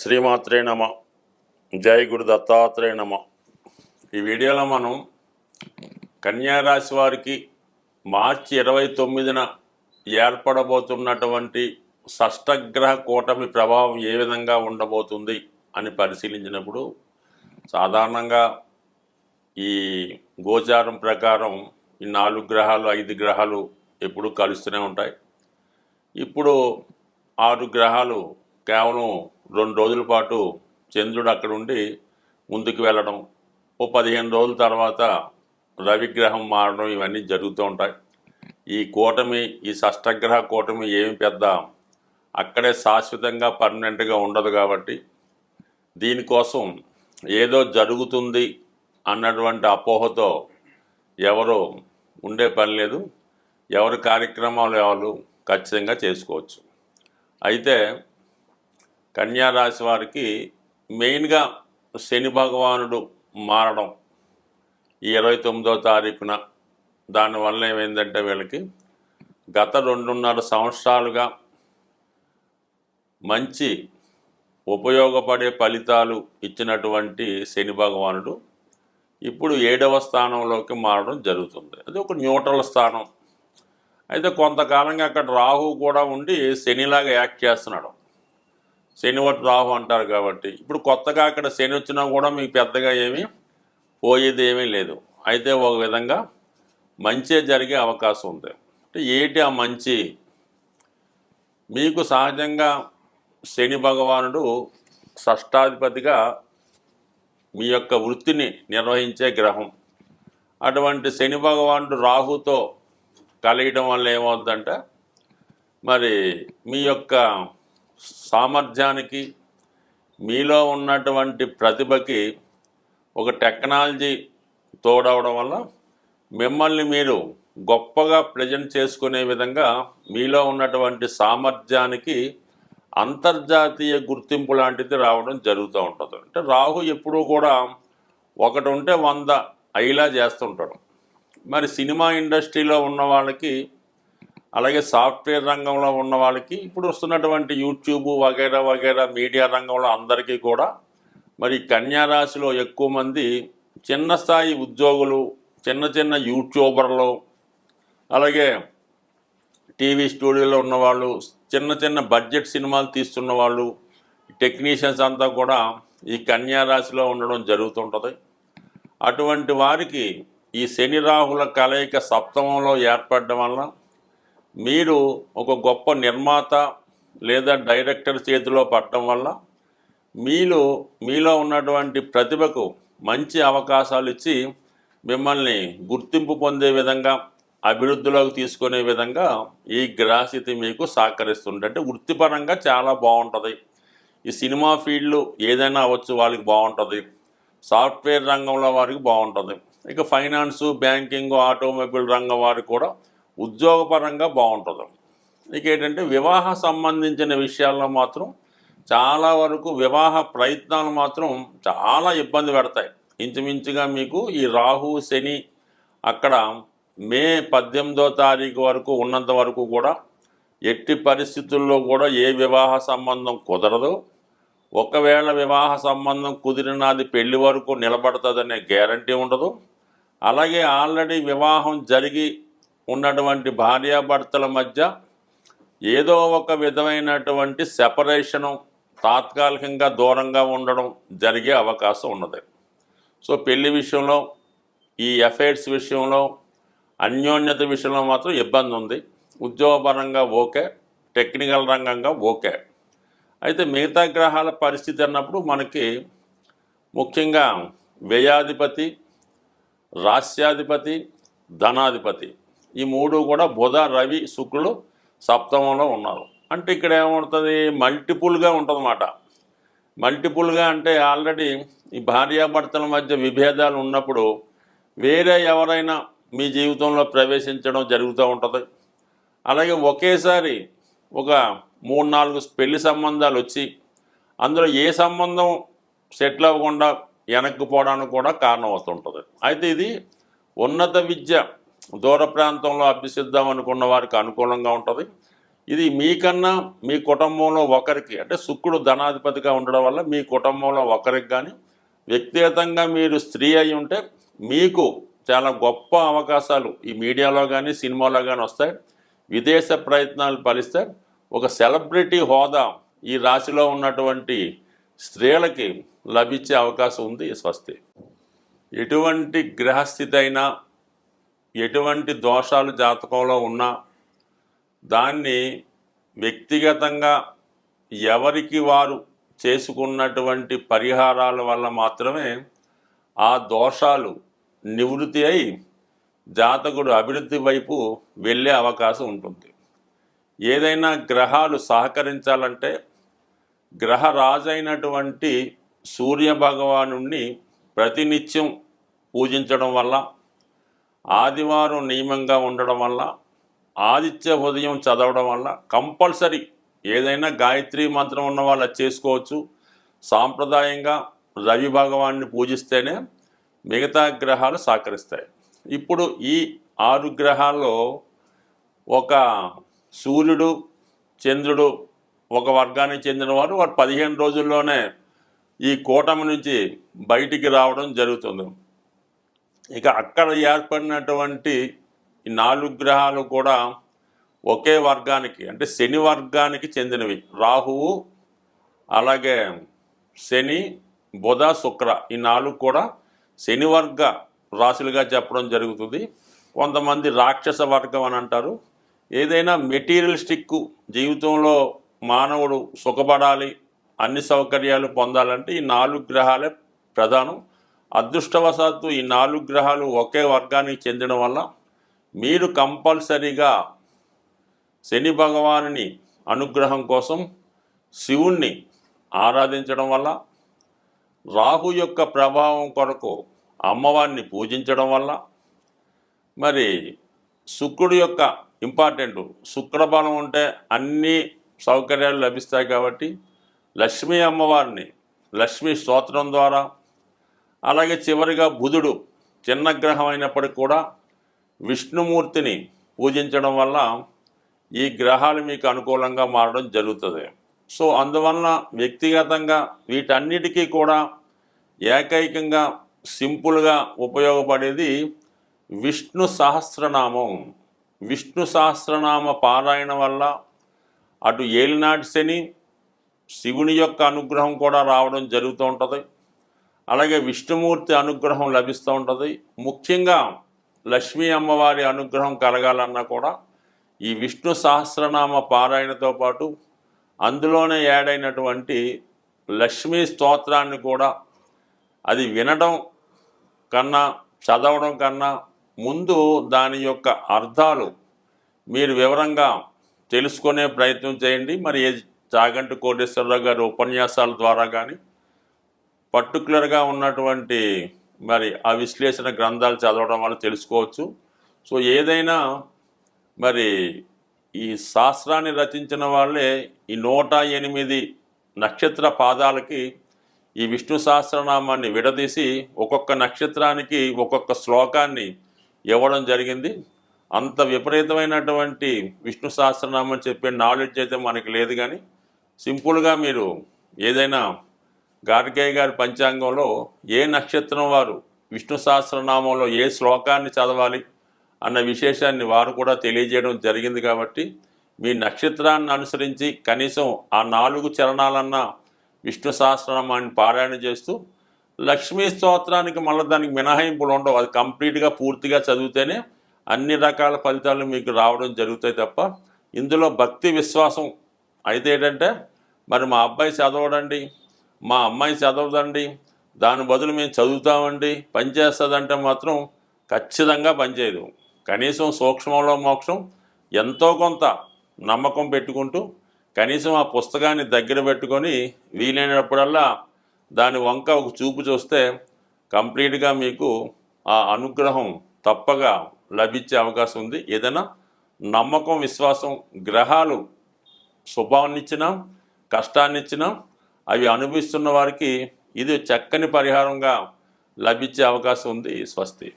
శ్రీమాత్రే నమ. జై గురు దత్తాత్రేయ నమ. ఈ వీడియోలో మనం కన్యా రాశి వారికి మార్చి ఇరవై తొమ్మిదిన ఏర్పడబోతున్నటువంటి షష్టగ్రహ కూటమి ప్రభావం ఏ విధంగా ఉండబోతుంది అని పరిశీలించినప్పుడు సాధారణంగా ఈ గోచారం ప్రకారం ఈ నాలుగు గ్రహాలు ఐదు గ్రహాలు ఎప్పుడూ కలుస్తూనే ఉంటాయి. ఇప్పుడు ఆరు గ్రహాలు కేవలం రెండు రోజుల పాటు చంద్రుడు అక్కడ ఉండి ముందుకు వెళ్ళడం ఓ పదిహేను రోజుల తర్వాత రవిగ్రహం మారడం ఇవన్నీ జరుగుతూ ఉంటాయి. ఈ కూటమి ఈ షష్టగ్రహ కూటమి ఏమి పెద్ద అక్కడే శాశ్వతంగా పర్మనెంట్గా ఉండదు కాబట్టి దీనికోసం ఏదో జరుగుతుంది అన్నటువంటి అపోహతో ఎవరు ఉండే పని లేదు. ఎవరి కార్యక్రమాలు ఎవరు ఖచ్చితంగా చేసుకోవచ్చు. అయితే కన్యా రాశి వారికి మెయిన్గా శని భగవానుడు మారడం ఈ ఇరవై తొమ్మిదో తారీఖున. దానివల్ల ఏమైందంటే వీళ్ళకి గత రెండున్నర సంవత్సరాలుగా మంచి ఉపయోగపడే ఫలితాలు ఇచ్చినటువంటి శని భగవానుడు ఇప్పుడు ఏడవ స్థానంలోకి మారడం జరుగుతుంది. అది ఒక న్యూట్రల్ స్థానం. అయితే కొంతకాలంగా అక్కడ రాహు కూడా ఉండి శనిలాగా యాక్ట్ చేస్తున్నాడు. శని రాహు అంటారు కాబట్టి. ఇప్పుడు కొత్తగా అక్కడ శని వచ్చినా కూడా మీకు పెద్దగా ఏమీ పోయేది ఏమీ లేదు. అయితే ఒక విధంగా మంచే జరిగే అవకాశం ఉంది. అంటే ఏంటి ఆ మంచి? మీకు సహజంగా శని భగవానుడు షష్టాధిపతిగా మీ యొక్క వృత్తిని నిర్వహించే గ్రహం. అటువంటి శని భగవానుడు రాహుతో కలియడం వల్ల ఏమవుతుందంటే మరి మీ యొక్క సామర్థ్యానికి మీలో ఉన్నటువంటి ప్రతిభకి ఒక టెక్నాలజీ తోడవడం వల్ల మిమ్మల్ని మీరు గొప్పగా ప్రజెంట్ చేసుకునే విధంగా మీలో ఉన్నటువంటి సామర్థ్యానికి అంతర్జాతీయ గుర్తింపు లాంటిది రావడం జరుగుతూ ఉంటుంది. అంటే రాహు ఎప్పుడూ కూడా ఒకటి ఉంటే వంద అయ్యేలా చేస్తుంటాడు. మరి సినిమా ఇండస్ట్రీలో ఉన్న వాళ్ళకి అలాగే సాఫ్ట్వేర్ రంగంలో ఉన్న వాళ్ళకి ఇప్పుడు వస్తున్నటువంటి యూట్యూబ్ వగైరా వగైరా మీడియా రంగంలో అందరికీ కూడా మరి కన్యారాశిలో ఎక్కువ మంది చిన్న స్థాయి ఉద్యోగులు చిన్న చిన్న యూట్యూబర్లు అలాగే టీవీ స్టూడియోలో ఉన్నవాళ్ళు చిన్న చిన్న బడ్జెట్ సినిమాలు తీస్తున్న వాళ్ళు టెక్నీషియన్స్ అంతా కూడా ఈ కన్యారాశిలో ఉండడం జరుగుతుంటుంది. అటువంటి వారికి ఈ శని రాహుల కలయిక సప్తమంలో ఏర్పడడం వల్ల మీరు ఒక గొప్ప నిర్మాత లేదా డైరెక్టర్ చేతిలో పడటం వల్ల మీలో మీలో ఉన్నటువంటి ప్రతిభకు మంచి అవకాశాలు ఇచ్చి మిమ్మల్ని గుర్తింపు పొందే విధంగా అభివృద్ధిలోకి తీసుకునే విధంగా ఈ గ్రహస్థితి మీకు సహకరిస్తుంది అంటే వృత్తిపరంగా చాలా బాగుంటుంది. ఈ సినిమా ఫీల్డ్లు ఏదైనా అవ్వచ్చు వాళ్ళకి బాగుంటుంది. సాఫ్ట్వేర్ రంగంలో వారికి బాగుంటుంది. ఇక ఫైనాన్సు బ్యాంకింగ్ ఆటోమొబైల్ రంగం వారికి కూడా ఉద్యోగపరంగా బాగుంటుంది. ఇక ఏంటంటే వివాహ సంబంధించిన విషయాల్లో మాత్రం చాలా వరకు వివాహ ప్రయత్నాలు మాత్రం చాలా ఇబ్బంది పెడతాయి. ఇంచుమించుగా మీకు ఈ రాహు శని అక్కడ మే పద్దెనిమిదో తారీఖు వరకు ఉన్నంత వరకు కూడా ఎట్టి పరిస్థితుల్లో కూడా ఏ వివాహ సంబంధం కుదరదు. ఒకవేళ వివాహ సంబంధం కుదిరినది పెళ్ళి వరకు నిలబడుతుందనే గ్యారంటీ ఉండదు. అలాగే ఆల్రెడీ వివాహం జరిగి ఉన్నటువంటి భార్యాభర్తల మధ్య ఏదో ఒక విధమైనటువంటి సెపరేషను తాత్కాలికంగా దూరంగా ఉండడం జరిగే అవకాశం ఉన్నది. సో పెళ్ళి విషయంలో ఈ ఎఫైర్స్ విషయంలో అన్యోన్యత విషయంలో మాత్రం ఇబ్బంది ఉంది. ఉద్యోగపరంగా ఓకే టెక్నికల్ రంగంగా ఓకే. అయితే మిగతా గ్రహాల పరిస్థితి అన్నప్పుడు మనకి ముఖ్యంగా వ్యయాధిపతి రాస్యాధిపతి ధనాధిపతి ఈ మూడు కూడా బుధ రవి శుక్రుడు సప్తమంలో ఉన్నారు. అంటే ఇక్కడ ఏమవుతుంది? మల్టిపుల్గా ఉంటుందన్నమాట. మల్టిపుల్గా అంటే ఆల్రెడీ ఈ భార్యాభర్తల మధ్య విభేదాలు ఉన్నప్పుడు వేరే ఎవరైనా మీ జీవితంలో ప్రవేశించడం జరుగుతూ ఉంటుంది. అలాగే ఒకేసారి ఒక మూడు నాలుగు పెళ్ళి సంబంధాలు వచ్చి అందులో ఏ సంబంధం సెటిల్ అవ్వకుండా వెనక్కి పోవడానికి కూడా కారణం అవుతుంటుంది అయితే ఇది ఉన్నత విద్య దూర ప్రాంతంలో అభ్యసిద్దాం అనుకున్న వారికి అనుకూలంగా ఉంటుంది. ఇది మీకన్నా మీ కుటుంబంలో ఒకరికి అంటే శుక్రుడు ధనాధిపతిగా ఉండడం వల్ల మీ కుటుంబంలో ఒకరికి కానీ వ్యక్తిగతంగా మీరు స్త్రీ అయి ఉంటే మీకు చాలా గొప్ప అవకాశాలు ఈ మీడియాలో కానీ సినిమాలో కానీ వస్తాయి. విదేశ ప్రయత్నాలు ఫలిస్తాయి ఒక సెలబ్రిటీ హోదా ఈ రాశిలో ఉన్నటువంటి స్త్రీలకి లభించే అవకాశం ఉంది స్వస్తి. ఎటువంటి గ్రహస్థితి అయినా ఎటువంటి దోషాలు జాతకంలో ఉన్నా దాన్ని వ్యక్తిగతంగా ఎవరికి వారు చేసుకున్నటువంటి పరిహారాల వల్ల మాత్రమే ఆ దోషాలు నివృత్తి అయి జాతకుడు అభివృద్ధి వైపు వెళ్ళే అవకాశం ఉంటుంది. ఏదైనా గ్రహాలు సహకరించాలంటే గ్రహరాజైనటువంటి సూర్య భగవానుణ్ణి ప్రతినిత్యం పూజించడం వల్ల ఆదివారం నియమంగా ఉండడం వల్ల ఆదిత్య ఉదయం చదవడం వల్ల కంపల్సరీ ఏదైనా గాయత్రి మంత్రం ఉన్న వాళ్ళు చేసుకోవచ్చు. సాంప్రదాయంగా రవి భగవాన్ని పూజిస్తేనే మిగతా గ్రహాలు సహకరిస్తాయి. ఇప్పుడు ఈ ఆరు గ్రహాల్లో ఒక సూర్యుడు చంద్రుడు ఒక వర్గానికి చెందిన వారు వారు పదిహేను రోజుల్లోనే ఈ కూటమి నుంచి బయటికి రావడం జరుగుతుంది. ఇక అక్కడ ఏర్పడినటువంటి ఈ నాలుగు గ్రహాలు కూడా ఒకే వర్గానికి అంటే శని వర్గానికి చెందినవి. రాహువు అలాగే శని బుధ శుక్ర ఈ నాలుగు కూడా శని వర్గ రాశులుగా చెప్పడం జరుగుతుంది. కొంతమంది రాక్షస వర్గం అని అంటారు. ఏదైనా మెటీరియలిస్టిక్ జీవితంలో మానవుడు సుఖపడాలి అన్ని సౌకర్యాలు పొందాలంటే ఈ నాలుగు గ్రహాలే ప్రధానం. అదృష్టవశాత్తు ఈ నాలుగు గ్రహాలు ఒకే వర్గానికి చెందడం వల్ల మీరు కంపల్సరీగా శని భగవానుని అనుగ్రహం కోసం శివుణ్ణి ఆరాధించడం వల్ల రాహు యొక్క ప్రభావం కొరకు అమ్మవారిని పూజించడం వల్ల మరి శుక్రుడు యొక్క ఇంపార్టెంట్ శుక్రబలం ఉంటే అన్ని సౌకర్యాలు లభిస్తాయి కాబట్టి లక్ష్మీ అమ్మవారిని లక్ష్మీ స్తోత్రం ద్వారా అలాగే చివరిగా బుధుడు చిన్న గ్రహం అయినప్పటికీ కూడా విష్ణుమూర్తిని పూజించడం వల్ల ఈ గ్రహాలు మీకు అనుకూలంగా మారడం జరుగుతుంది. సో అందువలన వ్యక్తిగతంగా వీటన్నిటికీ కూడా ఏకైకంగా సింపుల్గా ఉపయోగపడేది విష్ణు సహస్రనామం. విష్ణు సహస్రనామ పారాయణ వల్ల అటు ఏలినాటి శని శివుని యొక్క అనుగ్రహం కూడా రావడం జరుగుతూ ఉంటుంది. అలాగే విష్ణుమూర్తి అనుగ్రహం లభిస్తూ ఉంటుంది. ముఖ్యంగా లక్ష్మీ అమ్మవారి అనుగ్రహం కలగాలన్నా కూడా ఈ విష్ణు సహస్రనామ పారాయణతో పాటు అందులోనే యాడైనటువంటి లక్ష్మీ స్తోత్రాన్ని కూడా అది వినడం కన్నా చదవడం కన్నా ముందు దాని యొక్క అర్థాలు మీరు వివరంగా తెలుసుకునే ప్రయత్నం చేయండి. మరి ఏ చాగంటి కోటేశ్వరరావు గారి ఉపన్యాసాల ద్వారా కానీ పర్టికులర్గా ఉన్నటువంటి మరి ఆ విశ్లేషణ గ్రంథాలు చదవడం వల్ల తెలుసుకోవచ్చు. సో ఏదైనా మరి ఈ శాస్త్రాన్ని రచించిన వాళ్ళే ఈ నూట ఎనిమిది నక్షత్ర పాదాలకి ఈ విష్ణు సహస్రనామాన్ని విడదీసి ఒక్కొక్క నక్షత్రానికి ఒక్కొక్క శ్లోకాన్ని ఇవ్వడం జరిగింది. అంత విపరీతమైనటువంటి విష్ణు సహస్రనామం చెప్పే నాలెడ్జ్ అయితే మనకి లేదు కానీ సింపుల్గా మీరు ఏదైనా గార్గయ్య గారి పంచాంగంలో ఏ నక్షత్రం వారు విష్ణు సహస్రనామంలో ఏ శ్లోకాన్ని చదవాలి అన్న విశేషాన్ని వారు కూడా తెలియజేయడం జరిగింది కాబట్టి మీ నక్షత్రాన్ని అనుసరించి కనీసం ఆ నాలుగు చరణాలన్న విష్ణు సహస్రనామాన్ని పారాయణ చేస్తూ లక్ష్మీ స్తోత్రానికి మళ్ళీ దానికి మినహాయింపులు ఉండవు. అది కంప్లీట్గా పూర్తిగా చదివితేనే అన్ని రకాల ఫలితాలు మీకు రావడం జరుగుతాయి తప్ప ఇందులో భక్తి విశ్వాసం అయితే ఏంటంటే మరి మా అబ్బాయి చదవడండి. మా అమ్మాయి చదవదండి. దాని బదులు మేము చదువుతామండి. పనిచేస్తుందంటే మాత్రం ఖచ్చితంగా పనిచేయదు కనీసం సూక్ష్మంలో మోక్షం ఎంతో కొంత నమ్మకం పెట్టుకుంటూ కనీసం ఆ పుస్తకాన్ని దగ్గర పెట్టుకొని వీలైనప్పుడల్లా దాని వంక ఒక చూపు చూస్తే కంప్లీట్గా మీకు ఆ అనుగ్రహం తప్పగా లభించే అవకాశం ఉంది. ఏదైనా నమ్మకం విశ్వాసం గ్రహాలు శుభాన్నిచ్చినా కష్టాన్నిచ్చినా అవి అనుభవిస్తున్న వారికి ఇది చక్కని పరిహారంగా లభించే అవకాశం ఉంది స్వస్తి.